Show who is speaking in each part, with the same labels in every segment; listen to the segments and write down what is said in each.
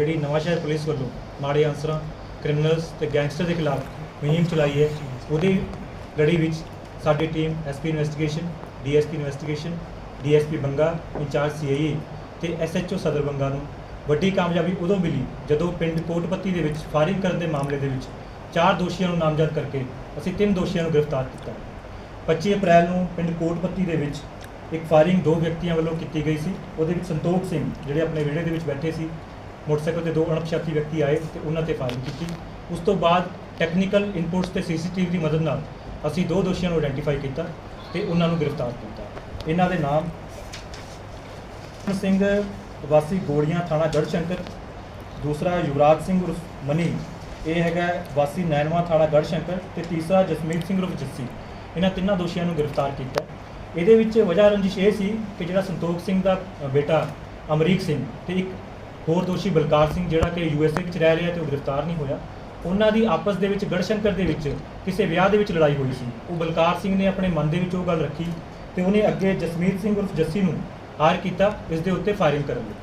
Speaker 1: ਜਿਹੜੀ ਨਵਾਂਸ਼ਹਿਰ ਪੁਲਿਸ ਵੱਲੋਂ ਮਾੜੇ ਅਨਸਰਾਂ ਕ੍ਰਿਮੀਨਲਸ ਤੇ ਗੈਂਗਸਟਰ ਦੇ ਖਿਲਾਫ ਮੁਹਿੰਮ ਚਲਾਈ ਹੈ, ਉਹਦੀ ਲੜੀ ਵਿੱਚ ਸਾਡੀ team SP investigation DSP investigation DSP Banga, incharge CIA ਤੇ ਐਸਐਚਓ ਸਦਰ ਬੰਗਾ ਨੂੰ ਵੱਡੀ ਕਾਮਯਾਬੀ ਉਦੋਂ ਮਿਲੀ ਜਦੋਂ ਪਿੰਡ ਕੋਟਪੱਤੀ ਦੇ ਵਿੱਚ ਫਾਇਰਿੰਗ ਕਰਨ ਦੇ ਮਾਮਲੇ ਦੇ ਵਿੱਚ ਚਾਰ ਦੋਸ਼ੀਆਂ ਨੂੰ ਨਾਮਜ਼ਦ ਕਰਕੇ ਅਸੀਂ ਤਿੰਨ ਦੋਸ਼ੀਆਂ ਨੂੰ ਗ੍ਰਿਫਤਾਰ ਕੀਤਾ। 25 ਅਪ੍ਰੈਲ ਨੂੰ ਪਿੰਡ ਕੋਟਪੱਤੀ ਦੇ ਵਿੱਚ ਇੱਕ ਫਾਇਰਿੰਗ ਦੋ ਵਿਅਕਤੀਆਂ ਵੱਲੋਂ ਕੀਤੀ ਗਈ ਸੀ। ਉਹਦੇ ਵਿੱਚ ਸੰਤੋਖ ਸਿੰਘ ਜਿਹੜੇ ਆਪਣੇ ਵਿਹੜੇ ਦੇ ਵਿੱਚ ਬੈਠੇ ਸੀ ਮੋਟਰਸਾਈਕਲ ਤੇ ਦੋ ਅਣਪਛਾਤੀ ਵਿਅਕਤੀ ਆਏ ਤੇ ਉਹਨਾਂ ਤੇ ਫਾਇਰਿੰਗ ਕੀਤੀ। ਉਸ ਤੋਂ ਬਾਅਦ ਟੈਕਨੀਕਲ ਇਨਪੁਟਸ ਤੇ ਸੀਸੀਟੀਵੀ ਦੀ ਮਦਦ ਨਾਲ ਅਸੀਂ ਦੋ ਦੋਸ਼ੀਆਂ ਨੂੰ ਆਇਡੈਂਟੀਫਾਈ ਕੀਤਾ ਤੇ ਉਹਨਾਂ ਨੂੰ ਗ੍ਰਿਫਤਾਰ ਕੀਤਾ। ਇਹਨਾਂ ਦੇ ਨਾਮ ਸਿੰਘ, ਵਾਸੀ ਗੋੜੀਆਂ ਥਾਣਾ ਗੜਸ਼ੰਕਰ ਦੂਸਰਾ ਯੁਵਰਾਜ ਸਿੰਘ ਉਰਫ ਮਨੀ, ਇਹ ਹੈਗਾ ਵਾਸੀ ਨੈਨਵਾ ਥਾਣਾ ਗੜਸ਼ੰਕਰ ਤੇ ਤੀਸਰਾ ਜਸਮੀਤ ਸਿੰਘ ਉਰਫ ਜੱਸੀ। ਇਹਨਾਂ ਤਿੰਨਾਂ ਦੋਸ਼ੀਆਂ ਨੂੰ ਗ੍ਰਿਫਤਾਰ ਕੀਤਾ। ਇਹਦੇ ਵਿੱਚ ਵਜ੍ਹਾ ਰੰਜਿਸ਼ ਇਹ ਸੀ ਕਿ ਜਿਹੜਾ ਸੰਤੋਖ ਸਿੰਘ ਦਾ ਬੇਟਾ ਅਮਰੀਕ ਸਿੰਘ ਤੇ ਇੱਕ ਹੋਰ ਦੋਸ਼ੀ ਬਲਕਾਰ ਸਿੰਘ ਜਿਹੜਾ ਕਿ ਯੂਐਸਏ ਵਿੱਚ ਰਹਿ ਰਿਹਾ ਤੇ ਉਹ ਗ੍ਰਿਫਤਾਰ ਨਹੀਂ ਹੋਇਆ, ਉਹਨਾਂ ਦੀ ਆਪਸ ਦੇ ਵਿੱਚ ਗੜਸ਼ੰਕਰ ਦੇ ਵਿੱਚ ਕਿਸੇ ਵਿਆਹ ਦੇ ਵਿੱਚ ਲੜਾਈ ਹੋਈ ਸੀ। ਉਹ ਬਲਕਾਰ ਸਿੰਘ ਨੇ ਆਪਣੇ ਮਨ ਦੇ ਵਿੱਚ ਉਹ ਗੱਲ ਰੱਖੀ ਤੇ ਉਹਨੇ ਅੱਗੇ ਜਸਮੀਤ ਸਿੰਘ ਉਰਫ ਜੱਸੀ ਨੂੰ ਹਾਰ ਕੀਤਾ, ਇਸ ਦੇ ਉੱਤੇ ਫਾਇਰਿੰਗ ਕਰਨ ਲਈ।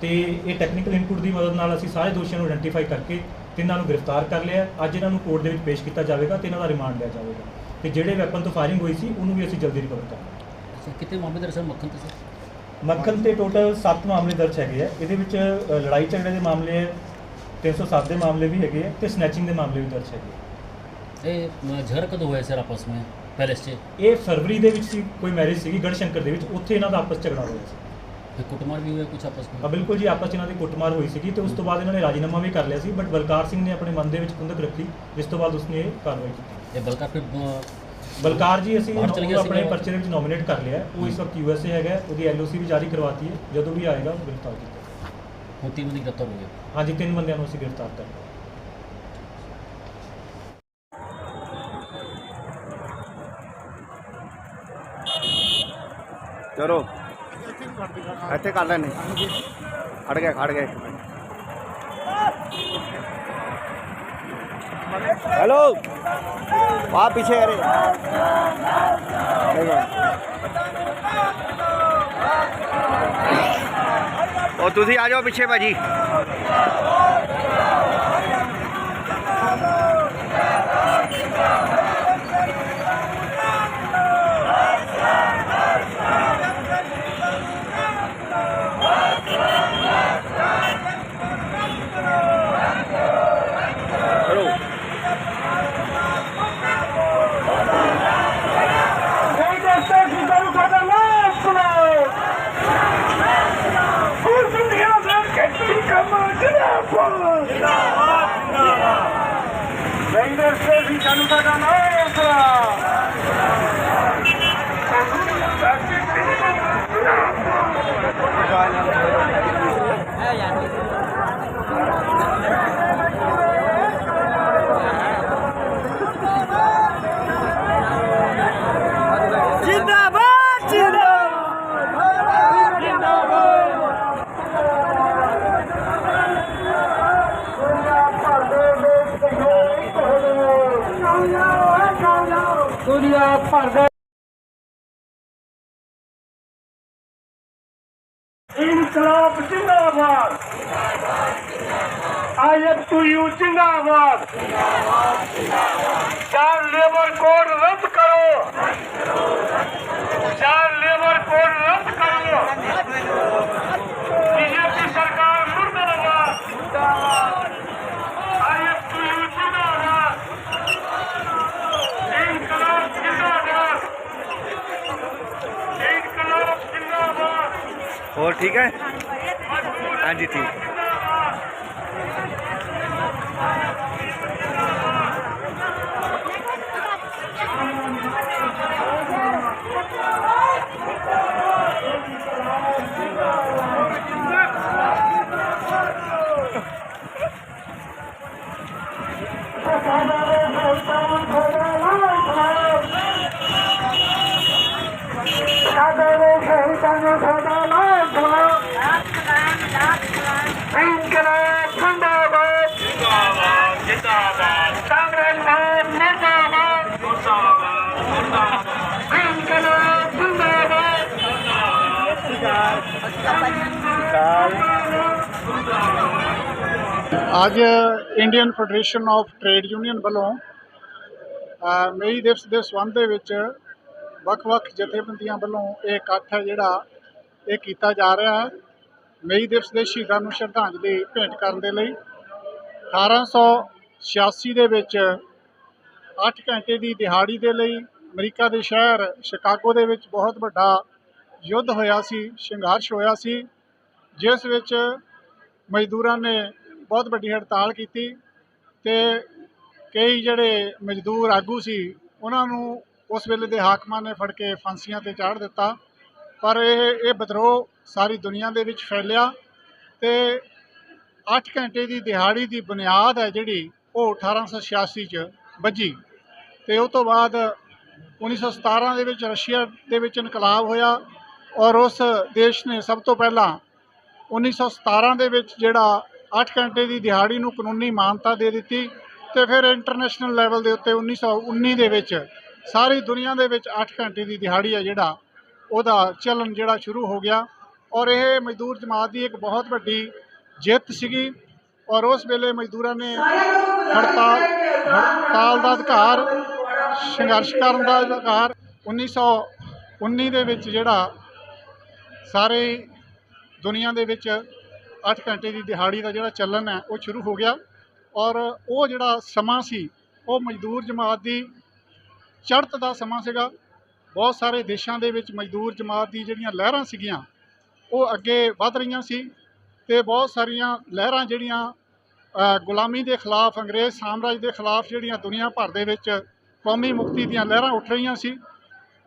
Speaker 1: ਤੇ ਇਹ ਟੈਕਨੀਕਲ ਇਨਪੁਟ ਦੀ ਮਦਦ ਨਾਲ ਅਸੀਂ ਸਾਰੇ ਦੋਸ਼ੀਆਂ ਨੂੰ ਆਇਡੈਂਟੀਫਾਈ ਕਰਕੇ ਤਿੰਨਾਂ ਨੂੰ ਗ੍ਰਿਫਤਾਰ ਕਰ ਲਿਆ। ਅੱਜ ਇਹਨਾਂ ਨੂੰ ਕੋਰਟ ਦੇ ਵਿੱਚ ਪੇਸ਼ ਕੀਤਾ ਜਾਵੇਗਾ ਤੇ ਇਹਨਾਂ ਦਾ ਰਿਮਾਂਡ ਲਿਆ ਜਾਵੇਗਾ। ਤੇ ਜਿਹੜੇ ਵੈਪਨ ਤੋਂ ਫਾਇਰਿੰਗ ਹੋਈ ਸੀ, ਉਹਨੂੰ ਵੀ ਅਸੀਂ ਜਲਦੀ ਰਿਕਵਰ ਕਰਾਂਗੇ
Speaker 2: ਕਿਤੇ ਮਾਮਲੇ ਦਰਅਸਲ ਮੱਖਣ ਤੇ ਸਰ?
Speaker 1: ਮੱਖਣ ਤੇ ਟੋਟਲ 7 ਮਾਮਲੇ ਦਰਜ ਹੈਗੇ ਆ। ਇਹਦੇ ਵਿੱਚ ਅ, ਲੜਾਈ ਝਗੜੇ ਦੇ ਮਾਮਲੇ 307 ਦੇ ਮਾਮਲੇ ਵੀ ਹੈਗੇ ਆ ਤੇ ਸਨੈਚਿੰਗ ਦੇ ਮਾਮਲੇ ਵੀ ਦਰਜ ਹੈਗੇ ਆ।
Speaker 2: ਝਗੜਾ ਕਦੋਂ ਹੋਇਆ ਸਰ ਆਪਸ ਵਿੱਚ? ਪੈਲੇਸ 'ਚ?
Speaker 1: ਇਹ ਫਰਵਰੀ ਦੇ ਵਿੱਚ ਸੀ ਕੋਈ ਮੈਰਿਜ ਸੀਗੀ ਗੜਸ਼ੰਕਰ ਦੇ ਵਿੱਚ। ਉੱਥੇ ਇਹਨਾਂ ਦਾ ਆਪਸ 'ਚ ਝਗੜਾ ਹੋਇਆ ਸੀ।
Speaker 2: ਫਿਰ ਕੁੱਟਮਾਰ ਵੀ ਹੋਇਆ ਕੁਝ ਆਪਸ
Speaker 1: ਆ
Speaker 2: ਵਿੱਚ
Speaker 1: ਬਿਲਕੁਲ ਜੀ ਆਪਸ 'ਚ ਇਹਨਾਂ ਦੀ ਕੁੱਟਮਾਰ ਹੋਈ ਸੀਗੀ ਤੇ ਉਸ ਤੋਂ ਬਾਅਦ ਇਹਨਾਂ ਨੇ ਰਾਜੀਨਾਮਾ ਵੀ ਕਰ ਲਿਆ ਸੀ ਬਟ ਬਲਕਾਰ ਸਿੰਘ ਨੇ ਆਪਣੇ ਮਨ ਦੇ ਵਿੱਚ ਕੁੰਦਕ ਰੱਖੀ ਜਿਸ ਤੋਂ ਬਾਅਦ ਉਸਨੇ ਇਹ ਕਾਰਵਾਈ ਕੀਤੀ।
Speaker 2: ਇਹ ਬਲਕਾ ਫਿਰ ਅ,
Speaker 1: ਬਲਕਾਰ ਜੀ ਅਸੀਂ ਆਪਣੇ। ਪਰਚੇ ਦੇ ਵਿੱਚ ਨੋਮੀਨੇਟ ਕਰ ਲਿਆ ਉਹ ਇਸ ਵਕਤ ਯੂਐਸਏ ਹੈਗਾ ਉਹਦੀ ਐਲਓਸੀ ਵੀ ਜਾਰੀ ਕਰਵਾਤੀ ਹੈ। ਜਦੋਂ ਵੀ ਆਏਗਾ ਉਹ ਗ੍ਰਿਫਤਾਰ ਕੀਤਾ
Speaker 2: ਹੁਣ ਤਿੰਨ ਬੰਦੇ ਗ੍ਰਿਫਤਾਰ ਹੋ ਗਏ।
Speaker 1: ਹਾਂਜੀ ਤਿੰਨ ਬੰਦਿਆਂ ਨੂੰ ਅਸੀਂ ਗ੍ਰਿਫਤਾਰ ਕਰ ਲਿਆ।
Speaker 3: ਚਲੋ। ਇੱਥੇ ਕਰ ਲੈਣੇ ਖੜ ਗਿਆ ਖੜ ਗਿਆ। ਹੈਲੋ। ਆ ਪਿੱਛੇ ਅਰੇ ਉਹ ਤੁਸੀਂ ਆ ਜਾਓ ਪਿੱਛੇ ਭਾਜੀ।
Speaker 4: ਠੀਕ ਹੈ? ਹਾਂਜੀ ਠੀਕ।
Speaker 5: ਸਾਡੇ ਦੇ ਸ਼ਹੀਦਾਂ ਨੂੰ ਸਾਡਾ ਲਾਜ ਦਵਾਓ ਇਨਕਲਾਬ ਜਿੰਦਾਬਾਦ ਜਿੰਦਾਬਾਦ ਜਿੰਦਾਬਾਦ ਕਾਂਗਰਸ ਪਾਰਟੀ ਜਿੰਦਾਬਾਦ ਜਿੰਦਾਬਾਦ ਜਿੰਦਾਬਾਦ ਇਨਕਲਾਬ ਜਿੰਦਾਬਾਦ
Speaker 6: ਅੱਜ Indian Federation of Trade Union ਵੱਲੋਂ ਅ, ਮਈ ਦਿਵਸ ਦੇ ਸੰਬੰਧ ਦੇ ਵਿੱਚ ਵੱਖ-ਵੱਖ ਜਥੇਬੰਦੀਆਂ ਵੱਲੋਂ ਇਹ ਇਕੱਠ ਹੈ ਜਿਹੜਾ ਇਹ ਕੀਤਾ ਜਾ ਰਿਹਾ ਹੈ। ਮਈ ਦਿਵਸ ਦੇ ਸ਼ਹੀਦਾਂ ਨੂੰ ਸ਼ਰਧਾਂਜਲੀ ਭੇਂਟ ਕਰਨ ਦੇ ਲਈ 1886 ਦੇ ਵਿੱਚ 8 ਘੰਟੇ ਦੀ ਦਿਹਾੜੀ ਦੇ ਲਈ ਅਮਰੀਕਾ ਦੇ ਸ਼ਹਿਰ ਸ਼ਿਕਾਗੋ ਦੇ ਵਿੱਚ ਬਹੁਤ ਵੱਡਾ ਯੁੱਧ ਹੋਇਆ ਸੀ, ਸੰਘਰਸ਼ ਹੋਇਆ ਸੀ, ਜਿਸ ਵਿੱਚ ਮਜ਼ਦੂਰਾਂ ਨੇ ਬਹੁਤ ਵੱਡੀ ਹੜਤਾਲ ਕੀਤੀ ਤੇ ਕਈ ਜਿਹੜੇ ਮਜ਼ਦੂਰ ਆਗੂ ਸੀ, ਉਹਨਾਂ ਨੂੰ ਉਸ ਵੇਲੇ ਦੇ ਹਾਕਮਾਂ ਨੇ ਫੜ ਕੇ ਫਾਂਸੀਆਂ ਤੇ ਚਾੜ ਦਿੱਤਾ। ਪਰ ਇਹ ਇਹ ਵਿਦਰੋਹ ਸਾਰੀ ਦੁਨੀਆ ਦੇ ਵਿੱਚ ਫੈਲਿਆ ਤੇ 8 ਘੰਟੇ ਦੀ ਦਿਹਾੜੀ ਦੀ ਬੁਨਿਆਦ ਹੈ ਜਿਹੜੀ ਉਹ 1886 ਚ ਵੱਜੀ। ਤੇ ਉਸ ਤੋਂ ਬਾਅਦ 1917 ਦੇ ਵਿੱਚ ਰਸ਼ੀਆ ਦੇ ਵਿੱਚ ਇਨਕਲਾਬ ਹੋਇਆ ਔਰ ਉਸ ਦੇਸ਼ ਨੇ ਸਭ ਤੋਂ ਪਹਿਲਾਂ 1917 ਦੇ ਵਿੱਚ ਜਿਹੜਾ 8 ਘੰਟੇ ਦੀ ਦਿਹਾੜੀ ਨੂੰ ਕਾਨੂੰਨੀ ਮਾਨਤਾ ਦੇ ਦਿੱਤੀ ਤੇ ਫਿਰ ਇੰਟਰਨੈਸ਼ਨਲ ਲੈਵਲ ਦੇ ਉੱਤੇ 1919 ਦੇ ਵਿੱਚ ਸਾਰੀ ਦੁਨੀਆ ਦੇ ਵਿੱਚ 8 ਘੰਟੇ ਦੀ ਦਿਹਾੜੀ ਹੈ ਜਿਹੜਾ ਉਹਦਾ ਚੱਲਣ ਜਿਹੜਾ ਸ਼ੁਰੂ ਹੋ ਗਿਆ ਔਰ ਇਹ ਮਜ਼ਦੂਰ ਜਮਾਤ ਦੀ ਇੱਕ ਬਹੁਤ ਵੱਡੀ ਜਿੱਤ ਸੀਗੀ ਔਰ ਉਸ ਵੇਲੇ ਮਜ਼ਦੂਰਾਂ ਨੇ ਹੜਤਾਲ ਹੜਤਾਲ ਦਾ ਅਧਿਕਾਰ, ਸੰਘਰਸ਼ ਕਰਨ ਦਾ ਅਧਿਕਾਰ 1919 ਦੇ ਵਿੱਚ ਜਿਹੜਾ ਸਾਰੇ ਦੁਨੀਆ ਦੇ ਵਿੱਚ 8 ਘੰਟੇ ਦੀ ਦਿਹਾੜੀ ਦਾ ਜਿਹੜਾ ਚੱਲਣ ਹੈ, ਉਹ ਸ਼ੁਰੂ ਹੋ ਗਿਆ ਔਰ ਉਹ ਜਿਹੜਾ ਸਮਾਂ ਸੀ, ਉਹ ਮਜ਼ਦੂਰ ਜਮਾਤ ਦੀ ਚੜ੍ਹਤ ਦਾ ਸਮਾਂ ਸੀਗਾ। ਬਹੁਤ ਸਾਰੇ ਦੇਸ਼ਾਂ ਦੇ ਵਿੱਚ ਮਜ਼ਦੂਰ ਜਮਾਤ ਦੀ ਜਿਹੜੀਆਂ ਲਹਿਰਾਂ ਸੀਗੀਆਂ, ਉਹ ਅੱਗੇ ਵੱਧ ਰਹੀਆਂ ਸੀ ਤੇ ਬਹੁਤ ਸਾਰੀਆਂ ਲਹਿਰਾਂ ਜਿਹੜੀਆਂ ਗੁਲਾਮੀ ਦੇ ਖਿਲਾਫ, ਅੰਗਰੇਜ਼ ਸਾਮਰਾਜ ਦੇ ਖਿਲਾਫ ਜਿਹੜੀਆਂ ਦੁਨੀਆ ਭਰ ਦੇ ਵਿੱਚ ਕੌਮੀ ਮੁਕਤੀ ਦੀਆਂ ਲਹਿਰਾਂ ਉੱਠ ਰਹੀਆਂ ਸੀ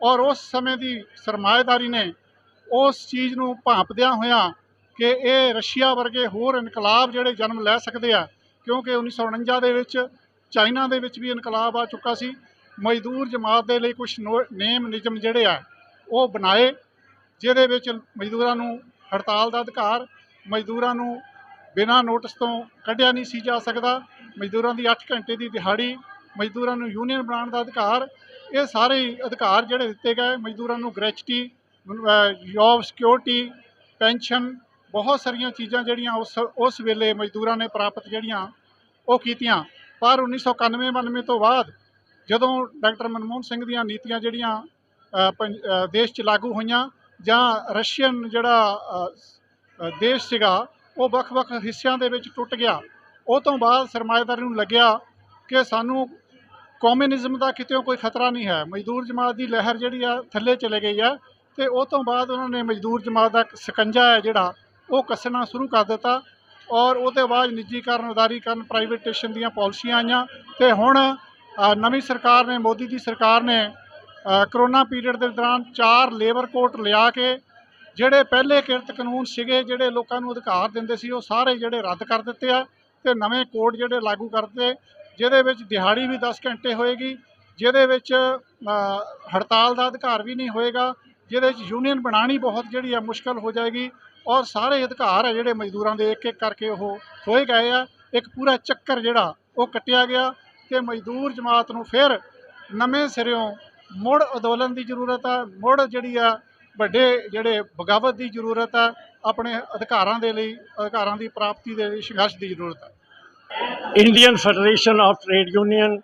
Speaker 6: ਔਰ ਉਸ ਸਮੇਂ ਦੀ ਸਰਮਾਏਦਾਰੀ ਨੇ ਉਸ ਚੀਜ਼ ਨੂੰ ਭਾਂਪਦਿਆਂ ਹੋਇਆਂ ਕਿ ਇਹ ਰਸ਼ੀਆ ਵਰਗੇ ਹੋਰ ਇਨਕਲਾਬ ਜਿਹੜੇ ਜਨਮ ਲੈ ਸਕਦੇ ਆ, ਕਿਉਂਕਿ 1949 ਦੇ ਵਿੱਚ ਚਾਈਨਾ ਦੇ ਵਿੱਚ ਵੀ ਇਨਕਲਾਬ ਆ ਚੁੱਕਾ ਸੀ ਮਜ਼ਦੂਰ ਜਮਾਤ ਦੇ ਲਈ ਕੁਝ ਨੇਮ ਨਿਯਮ ਜਿਹੜੇ ਆ, ਉਹ ਬਣਾਏ, ਜਿਹਦੇ ਵਿੱਚ ਮਜ਼ਦੂਰਾਂ ਨੂੰ ਹੜਤਾਲ ਦਾ ਅਧਿਕਾਰ, ਮਜ਼ਦੂਰਾਂ ਨੂੰ ਬਿਨਾਂ ਨੋਟਿਸ ਤੋਂ ਕੱਢਿਆ ਨਹੀਂ ਸੀ ਜਾ ਸਕਦਾ, ਮਜ਼ਦੂਰਾਂ ਦੀ 8 ਘੰਟੇ ਦੀ ਦਿਹਾੜੀ, ਮਜ਼ਦੂਰਾਂ ਨੂੰ ਯੂਨੀਅਨ ਬਣਾਉਣ ਦਾ ਅਧਿਕਾਰ, ਇਹ ਸਾਰੇ ਅਧਿਕਾਰ ਜਿਹੜੇ ਦਿੱਤੇ ਗਏ, ਮਜ਼ਦੂਰਾਂ ਨੂੰ ਗ੍ਰੈਚੁਟੀ ਜੌਬ ਸਿਕਿਉਰਿਟੀ ਪੈਨਸ਼ਨ ਬਹੁਤ ਸਾਰੀਆਂ ਚੀਜ਼ਾਂ ਜਿਹੜੀਆਂ ਉਸ ਉਸ ਵੇਲੇ ਮਜ਼ਦੂਰਾਂ ਨੇ ਪ੍ਰਾਪਤ ਜਿਹੜੀਆਂ ਉਹ ਕੀਤੀਆਂ। ਪਰ 1991 92 ਤੋਂ ਬਾਅਦ ਜਦੋਂ ਡਾਕਟਰ ਮਨਮੋਹਨ ਸਿੰਘ ਦੀਆਂ ਨੀਤੀਆਂ ਜਿਹੜੀਆਂ ਅ, ਦੇਸ਼ 'ਚ ਲਾਗੂ ਹੋਈਆਂ ਜਾਂ ਰਸ਼ੀਅਨ ਜਿਹੜਾ ਦੇਸ਼ ਸੀਗਾ ਉਹ ਵੱਖ-ਵੱਖ ਹਿੱਸਿਆਂ ਦੇ ਵਿੱਚ ਟੁੱਟ ਗਿਆ। ਉਹ ਤੋਂ ਬਾਅਦ ਸਰਮਾਏਦਾਰੀ ਨੂੰ ਲੱਗਿਆ ਕਿ ਸਾਨੂੰ ਕਮਿਊਨਿਜ਼ਮ ਦਾ ਕਿਤੇ ਕੋਈ ਖਤਰਾ ਨਹੀਂ ਹੈ। ਮਜ਼ਦੂਰ ਜਮਾਤ ਦੀ ਲਹਿਰ ਜਿਹੜੀ ਆ ਥੱਲੇ ਚਲੇ ਗਈ ਆ ਤੇ ਉਹ ਤੋਂ ਬਾਅਦ ਉਹਨਾਂ ਨੇ ਮਜ਼ਦੂਰ ਜਮਾਤ ਦਾ ਸਕੰਜਾ ਹੈ ਜਿਹੜਾ ਉਹ ਕੱਸਣਾ ਸ਼ੁਰੂ ਕਰ ਦਿੱਤਾ ਔਰ ਉਹਦੇ ਬਾਅਦ ਨਿੱਜੀਕਰਨ ਉਦਾਰੀਕਰਨ ਪ੍ਰਾਈਵੇਟੇਸ਼ਨ ਦੀਆਂ ਪਾਲਿਸੀਆਂ ਆਈਆਂ ਤੇ ਹੁਣ ਨਵੀਂ ਸਰਕਾਰ ਨੇ, ਮੋਦੀ ਦੀ ਸਰਕਾਰ ਨੇ ਕਰੋਨਾ ਪੀਰੀਅਡ ਦੇ ਦੌਰਾਨ ਚਾਰ ਲੇਬਰ ਕੋਡ ਲਿਆ ਕੇ, ਜਿਹੜੇ ਪਹਿਲੇ ਕਿਰਤ ਕਾਨੂੰਨ ਸੀਗੇ, ਜਿਹੜੇ ਲੋਕਾਂ ਨੂੰ ਅਧਿਕਾਰ ਦਿੰਦੇ ਸੀ, ਉਹ ਸਾਰੇ ਜਿਹੜੇ ਰੱਦ ਕਰ ਦਿੱਤੇ ਆ ਤੇ ਨਵੇਂ ਕੋਡ ਜਿਹੜੇ ਲਾਗੂ ਕਰਤੇ ਜਿਹਦੇ ਵਿੱਚ ਦਿਹਾੜੀ ਵੀ 10 ਘੰਟੇ ਹੋਏਗੀ, ਜਿਹਦੇ ਵਿੱਚ ਹੜਤਾਲ ਦਾ ਅਧਿਕਾਰ ਵੀ ਨਹੀਂ ਹੋਏਗਾ, ਜਿਹਦੇ ਵਿੱਚ ਯੂਨੀਅਨ ਬਣਾਉਣੀ ਬਹੁਤ ਜਿਹੜੀ ਆ ਮੁਸ਼ਕਲ ਹੋ ਜਾਏਗੀ, ਔਰ ਸਾਰੇ ਅਧਿਕਾਰ ਆ ਜਿਹੜੇ ਮਜ਼ਦੂਰਾਂ ਦੇ ਇੱਕ ਇੱਕ ਕਰਕੇ ਉਹ ਖੋਏ ਗਏ ਆ, ਇੱਕ ਪੂਰਾ ਚੱਕਰ ਜਿਹੜਾ ਉਹ ਕੱਟਿਆ ਗਿਆ ਕਿ ਮਜ਼ਦੂਰ ਜਮਾਤ ਨੂੰ ਫਿਰ ਨਵੇਂ ਸਿਰਿਓਂ ਮੁੜ ਅੰਦੋਲਨ ਦੀ ਜ਼ਰੂਰਤ ਆ, ਮੁੜ ਜਿਹੜੀ ਆ ਵੱਡੇ ਜਿਹੜੇ ਬਗਾਵਤ ਦੀ ਜ਼ਰੂਰਤ ਆ, ਆਪਣੇ ਅਧਿਕਾਰਾਂ ਦੇ ਲਈ, ਅਧਿਕਾਰਾਂ ਦੀ ਪ੍ਰਾਪਤੀ ਦੇ ਲਈ ਸੰਘਰਸ਼ ਦੀ ਜ਼ਰੂਰਤ ਹੈ
Speaker 7: Indian Federation of Trade Union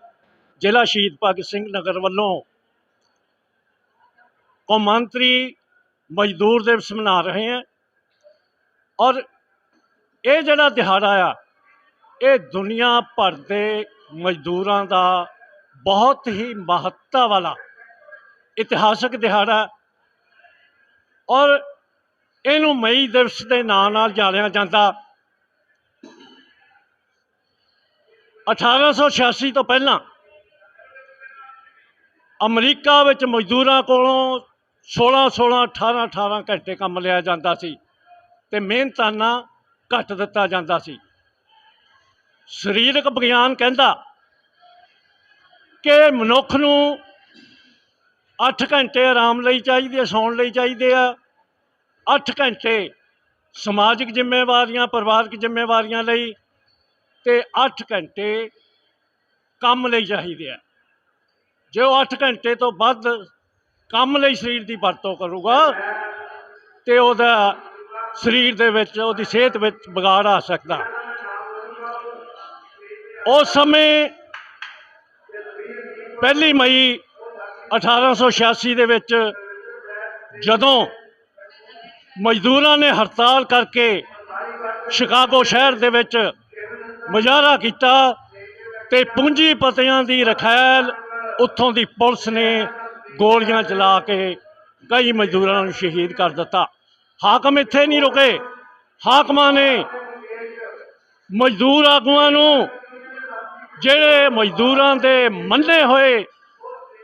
Speaker 7: ਜ਼ਿਲ੍ਹਾ ਸ਼ਹੀਦ ਭਗਤ ਸਿੰਘ ਨਗਰ ਵੱਲੋਂ ਕੌਮਾਂਤਰੀ ਮਜ਼ਦੂਰ ਦਿਵਸ ਮਨਾ ਰਹੇ ਹਾਂ ਔਰ ਇਹ ਜਿਹੜਾ ਦਿਹਾੜਾ ਆ, ਇਹ ਦੁਨੀਆ ਭਰ ਦੇ ਮਜ਼ਦੂਰਾਂ ਦਾ ਬਹੁਤ ਹੀ ਮਹੱਤਤਾ ਵਾਲਾ ਇਤਿਹਾਸਕ ਦਿਹਾੜਾ ਔਰ
Speaker 4: ਇਹਨੂੰ ਮਈ ਦਿਵਸ ਦੇ ਨਾਂ ਨਾਲ ਜਾਣਿਆ ਜਾਂਦਾ। 1886 ਤੋਂ ਪਹਿਲਾਂ ਅਮਰੀਕਾ ਵਿੱਚ ਮਜ਼ਦੂਰਾਂ ਕੋਲੋਂ 16 16 18 18 ਘੰਟੇ ਕੰਮ ਲਿਆ ਜਾਂਦਾ ਸੀ ਤੇ ਮਿਹਨਤਾਨਾ ਘੱਟ ਦਿੱਤਾ ਜਾਂਦਾ ਸੀ। ਸਰੀਰਕ ਵਿਗਿਆਨ ਕਹਿੰਦਾ ਕਿ ਮਨੁੱਖ ਨੂੰ 8 ਘੰਟੇ ਆਰਾਮ ਲਈ ਚਾਹੀਦੇ ਆ, ਸੌਣ ਲਈ ਚਾਹੀਦੇ ਆ। 8 ਘੰਟੇ ਸਮਾਜਿਕ ਜ਼ਿੰਮੇਵਾਰੀਆਂ, ਪਰਿਵਾਰਕ ਜ਼ਿੰਮੇਵਾਰੀਆਂ ਲਈ ਤੇ 8 ਘੰਟੇ ਕੰਮ ਲਈ ਚਾਹੀਦੇ ਆ। ਜੇ ਉਹ 8 ਘੰਟੇ ਤੋਂ ਵੱਧ ਕੰਮ ਲਈ ਸਰੀਰ ਦੀ ਵਰਤੋਂ ਕਰੂਗਾ, ਤੇ ਉਹਦਾ ਸਰੀਰ ਦੇ ਵਿੱਚ, ਉਹਦੀ ਸਿਹਤ ਵਿੱਚ ਵਿਗਾੜ ਆ ਸਕਦਾ। ਉਸ ਸਮੇਂ ਪਹਿਲੀ ਮਈ 1886 ਦੇ ਵਿੱਚ ਜਦੋਂ ਮਜ਼ਦੂਰਾਂ ਨੇ ਹੜਤਾਲ ਕਰਕੇ ਸ਼ਿਕਾਗੋ ਸ਼ਹਿਰ ਦੇ ਵਿੱਚ ਮੁਜ਼ਾਹਰਾ ਕੀਤਾ ਤੇ ਪੂੰਜੀਪਤੀਆਂ ਦੀ ਰਖੈਲ ਉੱਥੋਂ ਦੀ ਪੁਲਿਸ ਨੇ ਗੋਲੀਆਂ ਚਲਾ ਕੇ ਕਈ ਮਜ਼ਦੂਰਾਂ ਨੂੰ ਸ਼ਹੀਦ ਕਰ ਦਿੱਤਾ। ਹਾਕਮ ਇੱਥੇ ਨਹੀਂ ਰੁਕੇ। ਹਾਕਮਾਂ ਨੇ ਮਜ਼ਦੂਰ ਆਗੂਆਂ ਨੂੰ ਜਿਹੜੇ ਮਜ਼ਦੂਰਾਂ ਦੇ ਮੰਨੇ ਹੋਏ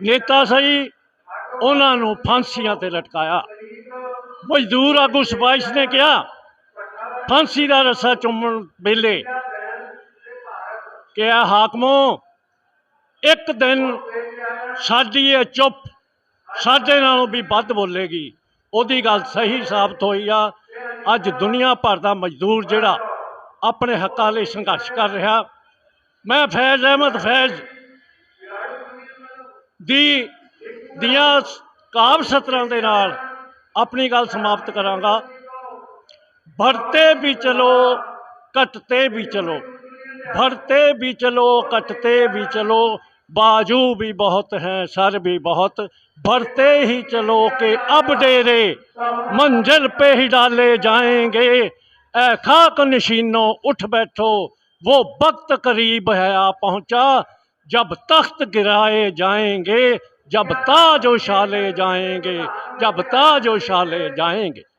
Speaker 4: ਨੇਤਾ ਸਹੀ, ਉਹਨਾਂ ਨੂੰ ਫਾਂਸੀਆਂ ਤੇ ਲਟਕਾਇਆ। ਮਜ਼ਦੂਰ ਆਗੂ ਸਪਾਇਸ਼ ਨੇ ਕਿਹਾ, ਫਾਂਸੀ ਦਾ ਰੱਸਾ ਚੁੰਮਣ ਵੇਲੇ ਕਿ ਆ ਹਾਕਮੋ, ਇੱਕ ਦਿਨ ਸਾਡੀ ਇਹ ਚੁੱਪ ਸਾਡੇ ਨਾਲੋਂ ਵੀ ਵੱਧ ਬੋਲੇਗੀ। ਉਹਦੀ ਗੱਲ ਸਹੀ ਸਾਬਤ ਹੋਈ ਆ। ਅੱਜ ਦੁਨੀਆ ਭਰ ਦਾ ਮਜ਼ਦੂਰ ਜਿਹੜਾ ਆਪਣੇ ਹੱਕਾਂ ਲਈ ਸੰਘਰਸ਼ ਕਰ ਰਿਹਾ ਮੈਂ ਫੈਜ਼ ਅਹਿਮਦ ਫੈਜ਼ ਦੀ ਦੀਆਂ ਕਾਵ ਸਤਰਾਂ ਦੇ ਨਾਲ ਆਪਣੀ ਗੱਲ ਸਮਾਪਤ ਕਰਾਂਗਾ बढ़ते भी चलो कटते भी चलो बढ़ते भी चलो कटते भी चलो बाजू भी बहुत हैं सर भी बहुत बढ़ते ही चलो कि अब डेरे मंजिल पे ही डाले जाएंगे ऐ खाक नशीनों उठ बैठो
Speaker 8: وہ وقت قریب ہے، آ پہنچا۔
Speaker 9: جب تخت گرائے جائیں گے، جب
Speaker 10: تاج و شالے جائیں
Speaker 9: گے، جب تاج و شالے جائیں گے۔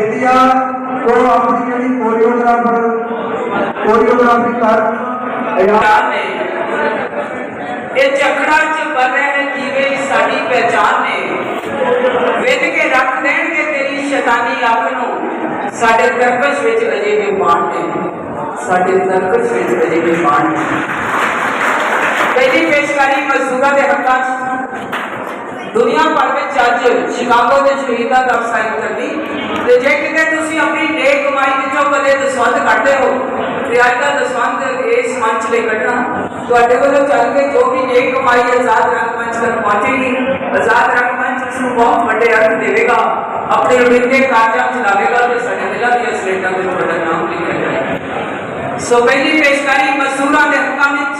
Speaker 9: ਨੂੰ ਬੇਨਤੀ ਆ ਕਿ ਉਹ ਆਪਣੀ ਜਿਹੜੀ ਕੋਰੀਓਗ੍ਰਾਫਰ ਕੋਰੀਓਗ੍ਰਾਫੀ ਕਰ
Speaker 11: ਪਛਾਣ ਨੇ। ਇਹ ਝਗੜਾ ਚ ਬਣੇ ਨੇ ਜੀਵੇ ਸਾਡੀ ਪਹਿਚਾਨ ਨੇ। ਵੇਦ ਕੇ ਰੱਖ ਦੇਣਗੇ ਤੇਰੀ ਸ਼ੈਤਾਨੀ ਅੱਖ ਨੂੰ। ਸਾਡੇ ਤਰਕਸ਼ ਵਿੱਚ ਅਜੇ ਵੀ ਮਾਣ ਨੇ। ਸਾਡੇ ਤਰਕਸ਼ ਵਿੱਚ ਅਜੇ ਵੀ ਮਾਣ ਨੇ। ਪਹਿਲੀ ਪੇਸ਼ਕਾਰੀ ਮਜ਼ਦੂਰਾਂ ਦੇ ਹੱਕਾਂ 'ਚ। ਦੁਨੀਆ ਭਰ ਵਿੱਚ ਅੱਜ ਸ਼ਿਕਾਗੋ ਦੇ ਸ਼ਹੀਦਾਂ ਦਾ ਅਫਸਾਨ ਕਰਦੀ ਤੇ ਜੇ ਕਿਤੇ ਤੁਸੀਂ ਆਪਣੀ ਨੇਕ ਕਮਾਈ ਵਿੱਚੋਂ ਕਦੇ ਦਸਵੰਦ ਕੱਢਦੇ ਹੋ, ਤੇ ਅੱਜ ਦਾ ਦਸਵੰਦ ਇਸ ਮੰਚ ਲਈ ਕੱਢਣਾ। ਤੁਹਾਡੇ ਵੱਲੋਂ ਚੱਲ ਕੇ ਜੋ ਵੀ ਨੇਕ ਕਮਾਈ ਆਜ਼ਾਦ ਰੰਗ ਮੰਚ ਤੱਕ ਪਹੁੰਚੇਗੀ, ਆਜ਼ਾਦ ਰੰਗ ਮੰਚ ਉਸ ਨੂੰ ਬਹੁਤ ਵੱਡੇ ਅਰਥ ਦੇਵੇਗਾ, ਆਪਣੇ ਅਮਰੀਕੇ ਕਾਰਜਾਂ ਚ ਲਾਵੇਗਾ ਤੇ ਸਾਡੇ ਦਿਲਾਂ ਦੀਆਂ ਸਲੇਟਾਂ ਤੇ ਤੁਹਾਡਾ ਨਾਮ ਲਿਖਿਆ ਜਾਏਗਾ। ਸੋ ਪਹਿਲੀ ਪੇਸ਼ਕਾਰੀ ਮਜ਼ਦੂਰਾਂ ਦੇ ਹੱਕਾਂ ਵਿੱਚ,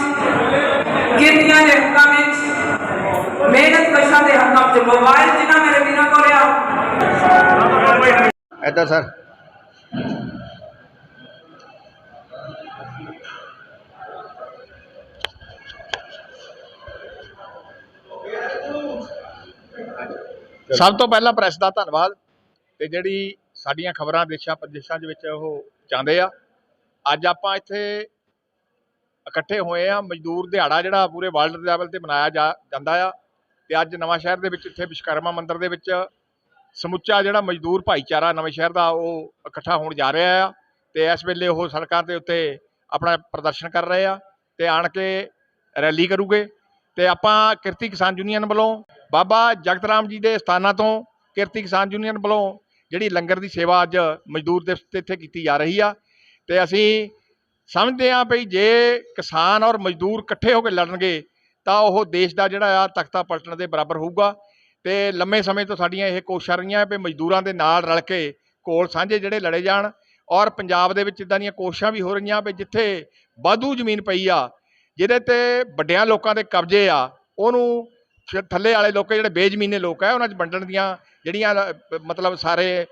Speaker 11: ਕਿਰਤੀਆਂ ਦੇ ਹੱਕਾਂ ਵਿੱਚ, ਮਿਹਨਤ ਕਸ਼ਾਂ ਦੇ ਹੱਕਾਂ ਵਿੱਚ। ਮੋਬਾਈਲ ਜਿਨ੍ਹਾਂ ਮੇਰੇ ਵੀਰਾਂ ਕੋਲ ਆ
Speaker 3: ਸਰ।
Speaker 12: ਸਭ ਤੋਂ ਪਹਿਲਾਂ ਪ੍ਰੈਸ ਦਾ ਧੰਨਵਾਦ ਤੇ ਜਿਹੜੀ ਸਾਡੀਆਂ ਖਬਰਾਂ ਦੇਸ਼ਾਂ ਪ੍ਰਦੇਸ਼ਾਂ ਦੇ ਵਿੱਚ ਉਹ ਜਾਂਦੇ ਆ। ਅੱਜ ਆਪਾਂ ਇੱਥੇ ਇਕੱਠੇ ਹੋਏ ਆ। ਮਜ਼ਦੂਰ ਦਿਹਾੜਾ ਜਿਹੜਾ ਪੂਰੇ ਵਰਲਡ ਲੈਵਲ ਤੇ ਮਨਾਇਆ ਜਾ, ਜਾਂਦਾ ਆ। ਤੇ ਅੱਜ ਨਵਾਂ ਸ਼ਹਿਰ ਦੇ ਵਿੱਚ ਇੱਥੇ ਵਿਸ਼ਕਰਮਾ ਮੰਦਿਰ ਦੇ ਵਿੱਚ ਸਮੁੱਚਾ ਜਿਹੜਾ ਮਜ਼ਦੂਰ ਭਾਈਚਾਰਾ ਨਵੇਂ ਸ਼ਹਿਰ ਦਾ ਉਹ ਇਕੱਠਾ ਹੋਣ ਜਾ ਰਿਹਾ ਆ ਤੇ ਇਸ ਵੇਲੇ ਉਹ ਸਰਕਾਰ ਦੇ ਉੱਤੇ ਆਪਣਾ ਪ੍ਰਦਰਸ਼ਨ ਕਰ ਰਹੇ ਆ ਤੇ ਆਣ ਕੇ ਰੈਲੀ ਕਰੂਗੇ ਤੇ ਆਪਾਂ ਕਿਰਤੀ ਕਿਸਾਨ ਯੂਨੀਅਨ ਵੱਲੋਂ ਬਾਬਾ ਜਗਤ ਰਾਮ ਜੀ ਦੇ ਸਥਾਨਾਂ ਤੋਂ ਕਿਰਤੀ ਕਿਸਾਨ ਯੂਨੀਅਨ ਵੱਲੋਂ ਜਿਹੜੀ ਲੰਗਰ ਦੀ ਸੇਵਾ ਅੱਜ ਮਜ਼ਦੂਰ ਦਿਵਸ ਤੇ ਇੱਥੇ ਕੀਤੀ ਜਾ ਰਹੀ ਆ ਤੇ ਅਸੀਂ ਸਮਝਦੇ ਹਾਂ ਭਈ ਜੇ ਕਿਸਾਨ ਔਰ ਮਜ਼ਦੂਰ ਇਕੱਠੇ ਹੋ ਕੇ ਲੜਨਗੇ ਤਾਂ ਉਹ ਦੇਸ਼ ਦਾ ਜਿਹੜਾ ਆ ਤਖਤਾ ਪਲਟਣ ਦੇ ਬਰਾਬਰ ਹੋਊਗਾ। ਤੇ ਲੰਮੇ ਸਮੇਂ ਤੋਂ ਸਾਡੀਆਂ ਇਹ ਕੋਸ਼ਿਸ਼ਾਂ ਰਹੀਆਂ ਵੀ ਮਜ਼ਦੂਰਾਂ ਦੇ ਨਾਲ ਰਲ ਕੇ ਕੋਲ ਸਾਂਝੇ ਜਿਹੜੇ ਲੜੇ ਜਾਣ ਔਰ ਪੰਜਾਬ ਦੇ ਵਿੱਚ ਇਦਾਂ ਦੀਆਂ ਕੋਸ਼ਿਸ਼ਾਂ ਵੀ ਹੋ ਰਹੀਆਂ ਵੀ ਜਿੱਥੇ ਵਾਧੂ ਜ਼ਮੀਨ ਪਈ ਆ, ਜਿਹਦੇ ਤੇ ਵੱਡਿਆਂ ਲੋਕਾਂ ਦੇ ਕਬਜ਼ੇ ਆ, ਉਹਨੂੰ ਛ- ਥੱਲੇ ਵਾਲੇ ਲੋਕ ਜਿਹੜੇ ਬੇਜ਼ਮੀਨੇ ਲੋਕ ਆ, ਉਹਨਾਂ 'ਚ ਵੰਡਣ ਦੀਆਂ ਜਿਹੜੀਆਂ ਮਤਲਬ ਸਾਰੇ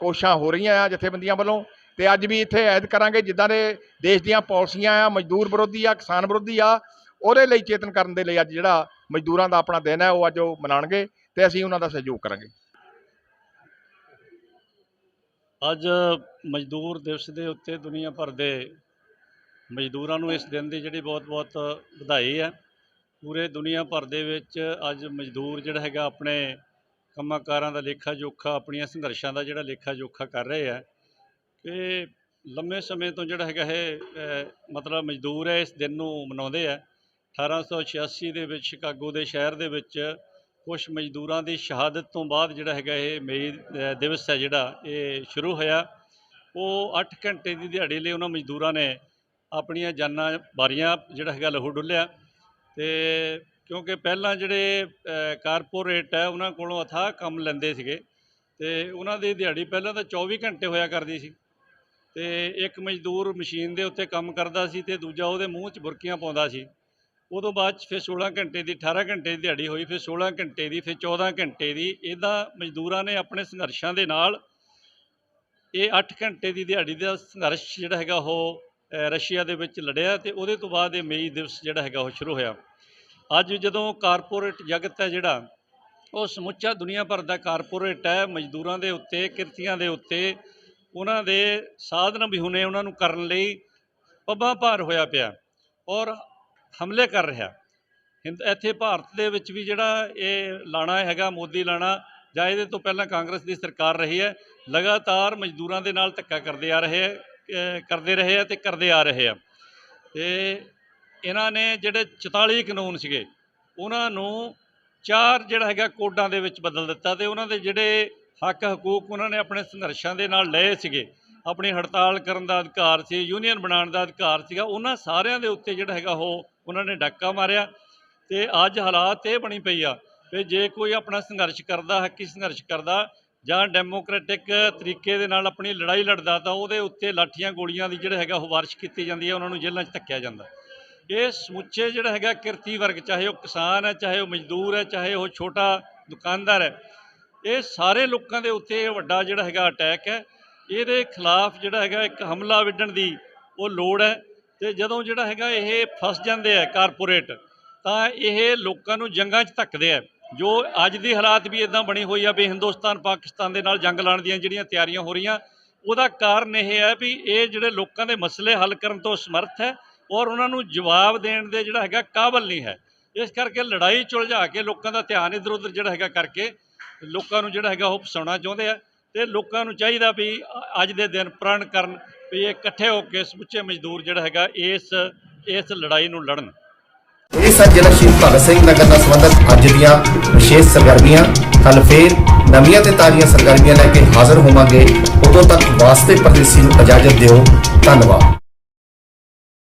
Speaker 12: ਕੋਸ਼ਿਸ਼ਾਂ ਹੋ ਰਹੀਆਂ ਆ ਜਥੇਬੰਦੀਆਂ ਵੱਲੋਂ। ਤੇ ਅੱਜ ਵੀ ਇੱਥੇ ਐਦ ਕਰਾਂਗੇ ਜਿੱਦਾਂ ਦੇ ਦੇਸ਼ ਦੀਆਂ ਪਾਲਿਸੀਆਂ ਆ, ਮਜ਼ਦੂਰ ਵਿਰੋਧੀ ਆ, ਕਿਸਾਨ ਵਿਰੋਧੀ ਆ ਉਹਦੇ ਲਈ ਚੇਤਨ ਕਰਨ ਦੇ ਲਈ ਅੱਜ ਜਿਹੜਾ ਮਜ਼ਦੂਰਾਂ ਦਾ ਆਪਣਾ ਦਿਨ ਹੈ, ਉਹ ਅੱਜ ਉਹ ਮਨਾਉਣਗੇ ਤੇ ਅਸੀਂ ਉਹਨਾਂ ਦਾ ਸਹਿਯੋਗ ਕਰਾਂਗੇ।
Speaker 7: ਅੱਜ ਮਜ਼ਦੂਰ ਦਿਵਸ ਦੇ ਉੱਤੇ ਦੁਨੀਆ ਭਰ ਦੇ ਮਜ਼ਦੂਰਾਂ ਨੂੰ ਇਸ ਦਿਨ ਦੀ ਜਿਹੜੀ ਬਹੁਤ-ਬਹੁਤ ਵਧਾਈ ਹੈ। ਪੂਰੇ ਦੁਨੀਆ ਭਰ ਦੇ ਵਿੱਚ ਅੱਜ ਮਜ਼ਦੂਰ ਜਿਹੜਾ ਹੈਗਾ ਆਪਣੇ ਕੰਮਾਂ ਕਾਰਾਂ ਦਾ ਲੇਖਾ ਜੋਖਾ ਆਪਣੀਆਂ ਸੰਘਰਸ਼ਾਂ ਦਾ ਜਿਹੜਾ ਲੇਖਾ ਜੋਖਾ ਕਰ ਰਹੇ ਆ ਕਿ ਲੰਮੇ ਸਮੇਂ ਤੋਂ ਜਿਹੜਾ ਹੈਗਾ ਇਹ ਮਤਲਬ ਮਜ਼ਦੂਰ ਹੈ, ਇਸ ਦਿਨ ਨੂੰ ਮਨਾਉਂਦੇ ਆ 1886 ਦੇ ਵਿੱਚ ਸ਼ਿਕਾਗੋ ਦੇ ਸ਼ਹਿਰ ਦੇ ਵਿੱਚ ਕੁਝ ਮਜ਼ਦੂਰਾਂ ਦੀ ਸ਼ਹਾਦਤ ਤੋਂ ਬਾਅਦ ਜਿਹੜਾ ਹੈਗਾ ਇਹ ਮਈ ਦਿਵਸ ਹੈ ਜਿਹੜਾ, ਇਹ ਸ਼ੁਰੂ ਹੋਇਆ। ਉਹ 8 ਘੰਟੇ ਦੀ ਦਿਹਾੜੀ ਲਈ ਉਹਨਾਂ ਮਜ਼ਦੂਰਾਂ ਨੇ ਆਪਣੀਆਂ ਜਾਨਾਂ ਬਾਰੀਆਂ ਜਿਹੜਾ ਹੈਗਾ ਲਹੂ ਡੁੱਲਿਆ। ਤੇ ਕਿਉਂਕਿ ਪਹਿਲਾਂ ਜਿਹੜੇ ਕਾਰਪੋਰੇਟ ਹੈ, ਉਹਨਾਂ ਕੋਲੋਂ ਅਥਾਹ ਕੰਮ ਲੈਂਦੇ ਸੀਗੇ। ਤੇ ਉਹਨਾਂ ਦੀ ਦਿਹਾੜੀ ਪਹਿਲਾਂ ਤਾਂ 24 ਘੰਟੇ ਹੋਇਆ ਕਰਦੀ ਸੀ। ਤੇ ਇੱਕ ਮਜ਼ਦੂਰ ਮਸ਼ੀਨ ਦੇ ਉੱਤੇ ਕੰਮ ਕਰਦਾ ਸੀ ਤੇ ਦੂਜਾ ਉਹਦੇ ਮੂੰਹ 'ਚ ਬੁਰਕੀਆਂ ਪਾਉਂਦਾ ਸੀ। ਉਹ ਤੋਂ ਬਾਅਦ 'ਚ ਫਿਰ 16 ਘੰਟੇ ਦੀ 18 ਘੰਟੇ ਦੀ ਦਿਹਾੜੀ ਹੋਈ, ਫਿਰ 16 ਘੰਟੇ ਦੀ, ਫਿਰ 14 ਘੰਟੇ ਦੀ, ਇਹਦਾ ਮਜ਼ਦੂਰਾਂ ਨੇ ਆਪਣੇ ਸੰਘਰਸ਼ਾਂ ਦੇ ਨਾਲ ਇਹ 8 ਘੰਟੇ ਦੀ ਦਿਹਾੜੀ ਦਾ ਸੰਘਰਸ਼ ਜਿਹੜਾ ਹੈਗਾ ਉਹ ਰਸ਼ੀਆ ਦੇ ਵਿੱਚ ਲੜਿਆ ਤੇ ਉਹਦੇ ਤੋਂ ਬਾਅਦ ਇਹ ਮਈ ਦਿਵਸ ਜਿਹੜਾ ਹੈਗਾ ਉਹ ਸ਼ੁਰੂ ਹੋਇਆ। ਅੱਜ ਜਦੋਂ ਕਾਰਪੋਰੇਟ ਜਗਤ ਹੈ ਜਿਹੜਾ, ਉਹ ਸਮੁੱਚਾ ਦੁਨੀਆ ਭਰ ਦਾ ਕਾਰਪੋਰੇਟ ਹੈ, ਮਜ਼ਦੂਰਾਂ ਦੇ ਉੱਤੇ, ਕਿਰਤੀਆਂ ਦੇ ਉੱਤੇ, ਉਹਨਾਂ ਦੇ ਸਾਧਨ ਵਿਹੁਣੇ ਉਹਨਾਂ ਨੂੰ ਕਰਨ ਲਈ ਪੱਬਾਂ ਭਾਰ ਹੋਇਆ ਪਿਆ। ਔਰ ਹਮਲੇ ਕਰ ਰਿਹਾ। ਹਿੰਦ ਇੱਥੇ ਭਾਰਤ ਦੇ ਵਿੱਚ ਵੀ ਜਿਹੜਾ ਇਹ ਲਾਣਾ ਹੈਗਾ ਮੋਦੀ ਲਾਣਾ ਜਾਂ ਇਹਦੇ ਤੋਂ ਪਹਿਲਾਂ ਕਾਂਗਰਸ ਦੀ ਸਰਕਾਰ ਰਹੀ ਹੈ ਲਗਾਤਾਰ ਮਜ਼ਦੂਰਾਂ ਦੇ ਨਾਲ ਧੱਕਾ ਕਰਦੇ ਆ ਰਹੇ ਹੈ, ਕਰਦੇ ਰਹੇ ਆ ਤੇ ਕਰਦੇ ਆ ਰਹੇ ਆ। ਤੇ ਇਹਨਾਂ ਨੇ ਜਿਹੜੇ 44 ਕਾਨੂੰਨ ਸੀਗੇ ਉਹਨਾਂ ਨੂੰ ਚਾਰ ਜਿਹੜਾ ਹੈਗਾ ਕੋਡਾਂ ਦੇ ਵਿੱਚ ਬਦਲ ਦਿੱਤਾ ਤੇ ਉਹਨਾਂ ਦੇ ਜਿਹੜੇ ਹੱਕ ਹਕੂਕ ਉਹਨਾਂ ਨੇ ਆਪਣੇ ਸੰਘਰਸ਼ਾਂ ਦੇ ਨਾਲ ਲਏ ਸੀਗੇ। ਆਪਣੀ ਹੜਤਾਲ ਕਰਨ ਦਾ ਅਧਿਕਾਰ ਸੀ, ਯੂਨੀਅਨ ਬਣਾਉਣ ਦਾ ਅਧਿਕਾਰ ਸੀਗਾ, ਉਹਨਾਂ ਸਾਰਿਆਂ ਦੇ ਉੱਤੇ ਜਿਹੜਾ ਹੈਗਾ ਉਹ ਉਹਨਾਂ ਨੇ ਡਾਕਾ ਮਾਰਿਆ ਤੇ ਅੱਜ ਹਾਲਾਤ ਇਹ ਬਣੀ ਪਈ ਆ ਵੀ ਜੇ ਕੋਈ ਆਪਣਾ ਸੰਘਰਸ਼ ਕਰਦਾ, ਹੱਕੀ ਸੰਘਰਸ਼ ਕਰਦਾ ਜਾਂ ਡੈਮੋਕ੍ਰੈਟਿਕ ਤਰੀਕੇ ਦੇ ਨਾਲ ਆਪਣੀ ਲੜਾਈ ਲੜਦਾ ਤਾਂ ਉਹਦੇ ਉੱਤੇ ਲਾਠੀਆਂ ਗੋਲੀਆਂ ਦੀ ਜਿਹੜਾ ਹੈਗਾ ਉਹ ਵਾਰਸ਼ ਕੀਤੀ ਜਾਂਦੀ ਹੈ ਉਹਨਾਂ ਨੂੰ ਜੇਲ੍ਹਾਂ 'ਚ ਧੱਕਿਆ ਜਾਂਦਾ। ਇਹ ਸਮੁੱਚੇ ਜਿਹੜਾ ਹੈਗਾ ਕਿਰਤੀ ਵਰਗ, ਚਾਹੇ ਉਹ ਕਿਸਾਨ ਹੈ, ਚਾਹੇ ਉਹ ਮਜ਼ਦੂਰ ਹੈ, ਚਾਹੇ ਉਹ ਛੋਟਾ ਦੁਕਾਨਦਾਰ ਹੈ, ਇਹ ਸਾਰੇ ਲੋਕਾਂ ਦੇ ਉੱਤੇ ਵੱਡਾ ਜਿਹੜਾ ਹੈਗਾ ਅਟੈਕ ਹੈ। ਇਹਦੇ ਖਿਲਾਫ ਜਿਹੜਾ ਹੈਗਾ ਇੱਕ ਹਮਲਾ ਵਿੱਢਣ ਦੀ ਉਹ ਲੋੜ ਹੈ ਤੇ ਜਦੋਂ ਜਿਹੜਾ ਹੈਗਾ ਇਹ ਫਸ ਜਾਂਦੇ ਆ ਕਾਰਪੋਰੇਟ, ਤਾਂ ਇਹ ਲੋਕਾਂ ਨੂੰ ਜੰਗਾਂ 'ਚ ਧੱਕਦੇ ਆ। ਜੋ ਅੱਜ ਦੀ ਹਾਲਾਤ ਵੀ ਇਦਾਂ ਬਣੀ ਹੋਈ ਆ ਵੀ ਹਿੰਦੁਸਤਾਨ, ਪਾਕਿਸਤਾਨ ਦੇ ਨਾਲ ਜੰਗ ਲਾਉਣ ਦੀਆਂ ਜਿਹੜੀਆਂ ਤਿਆਰੀਆਂ ਹੋ ਰਹੀਆਂ, ਉਹਦਾ ਕਾਰਨ ਇਹ ਹੈ ਵੀ ਇਹ ਜਿਹੜੇ ਲੋਕਾਂ ਦੇ ਮਸਲੇ ਹੱਲ ਕਰਨ ਤੋਂ ਸਮਰਥ ਹੈ ਔਰ ਉਹਨਾਂ ਨੂੰ ਜਵਾਬ ਦੇਣ ਦੇ ਜਿਹੜਾ ਹੈਗਾ ਕਾਬਲ ਨਹੀਂ ਹੈ। ਇਸ ਕਰਕੇ ਲੜਾਈ ਚੁਲਝਾ ਕੇ ਲੋਕਾਂ ਦਾ ਧਿਆਨ ਇਧਰ ਉਧਰ ਜਿਹੜਾ ਹੈਗਾ ਕਰਕੇ ਲੋਕਾਂ ਨੂੰ ਜਿਹੜਾ ਹੈਗਾ ਉਹ ਫਸਾਉਣਾ ਚਾਹੁੰਦੇ ਆ। ਤੇ ਲੋਕਾਂ ਨੂੰ ਚਾਹੀਦਾ ਵੀ ਅੱਜ ਦੇ ਦਿਨ ਪ੍ਰਣ ਕਰਨ ਵੀ ਇਹ ਇਕੱਠੇ ਹੋ ਕੇ ਸਮੁੱਚੇ ਮਜ਼ਦੂਰ ਜਿਹੜਾ ਹੈਗਾ ਇਸ ਇਸ ਲੜਾਈ ਨੂੰ ਲੜਨ।
Speaker 3: ਇਹ ਸਨ ਜ਼ਿਲ੍ਹਾ ਸ਼ਹੀਦ ਭਗਤ ਸਿੰਘ ਨਗਰ ਨਾਲ ਸੰਬੰਧਿਤ ਅੱਜ ਦੀਆਂ ਵਿਸ਼ੇਸ਼ ਸਰਗਰਮੀਆਂ ਕੱਲ ਫੇਰ ਨਵੀਆਂ ਤੇ ਤਾਜ਼ੀਆਂ ਸਰਗਰਮੀਆਂ ਲੈ ਕੇ ਹਾਜ਼ਰ ਹੋਵਾਂਗੇ। ਉਦੋਂ ਤੱਕ ਵਾਸਤੇ ਪਰਦੇਸੀ ਨੂੰ ਇਜਾਜ਼ਤ ਦਿਓ। ਧੰਨਵਾਦ।